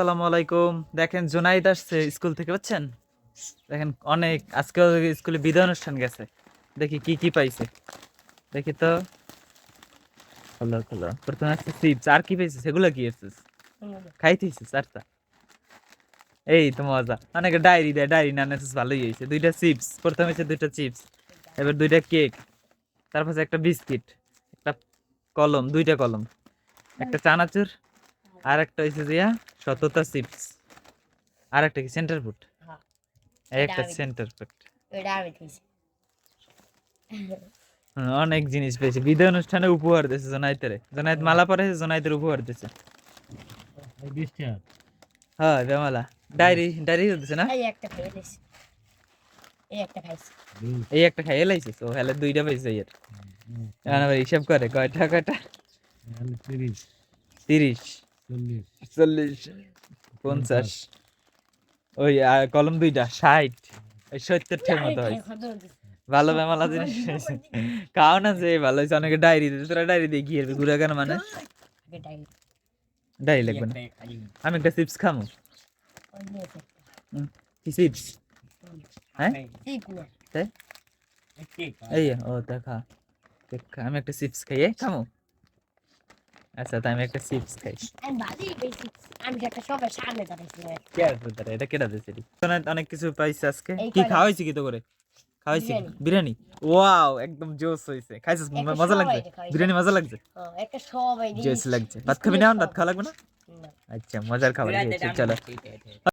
আসসালামু আলাইকুম। দেখেন জোনাইদ আসছে স্কুল থেকে বুঝছেন? দেখেন অনেক আজকে স্কুলে বিদায় অনুষ্ঠান গেছে। দেখি কি কি পাইছে। দেখি তো। খোলো খোলো প্রথমে আসছে চিপস আর কি পাইছে? সেগুলো কি এসেছিস খাইতেছিস চারটা। এই তো মজা। অনেকে ডায়েরি দেয় ডায়েরি না নেছিস ভালোই হয়েছে। দুইটা চিপস প্রথমে হচ্ছে দুইটা চিপস এবার দুইটা কেক তারপর একটা বিস্কিট একটা কলম দুইটা কলম। একটা চানাচুর আর একটা হয়েছে যে সততা চিপস। আর একটা কি সেন্টার হ্যাঁ। একটা সেন্টার খাইছি অনেক জিনিস পেয়েছে। বিদায় অনুষ্ঠানে উপহার দিয়েছে জোনাইতের জোনাইত মালা পরেছে জোনাইতের উপহার দিয়েছে। হ্যাঁ বেমালা। ডায়েরি ডায়েরি দিছে না? এই একটা খাই দিছি এই একটা খাইছি। এই একটা খাইয়ে ও হেলে দুইটা পাইছে হিসাব করে কয়টা কয়টা? তিরিশ। চল্লিশ। পঞ্চাশ। ওই আর কলম দুইটা ষাট। ওই সত্তর ঠের মতো হয়। ভালো বেমালা জিনিস খাও না যে ভালো হয়েছে। অনেকে ডায়েরি দিতে তোরা ডায়েরি দিয়ে গিয়ে ঘুরে কেন মানে? ডায়েরি। লাগবে না। আমি একটা চিপস খামো। কি চিপস? হ্যাঁ? তাই এই ও দেখা দেখা আমি একটা চিপস খাই এ, খামো। আচ্ছা তাই আমি একটা চিপস খাই। আমি একটা সবাই সামনে দাঁড়াইছি কে আছে এটা কেটা দিয়েছে অনেক- অনেক কিছু পাইছে আজকে। কি খাওয়াইছি কি তো করে? খাওয়াইছি বিরিয়ানি। ওয়াও একদম জোস হয়েছে খাইছিস? মজা লাগছে? বিরিয়ানি মজা লাগছে? হ্যাঁ, একটা সবাই জোস লাগছে। ভাত খাবি না এখন? ভাত খাওয়া লাগবে না? আচ্ছা মজার খাবার চলো।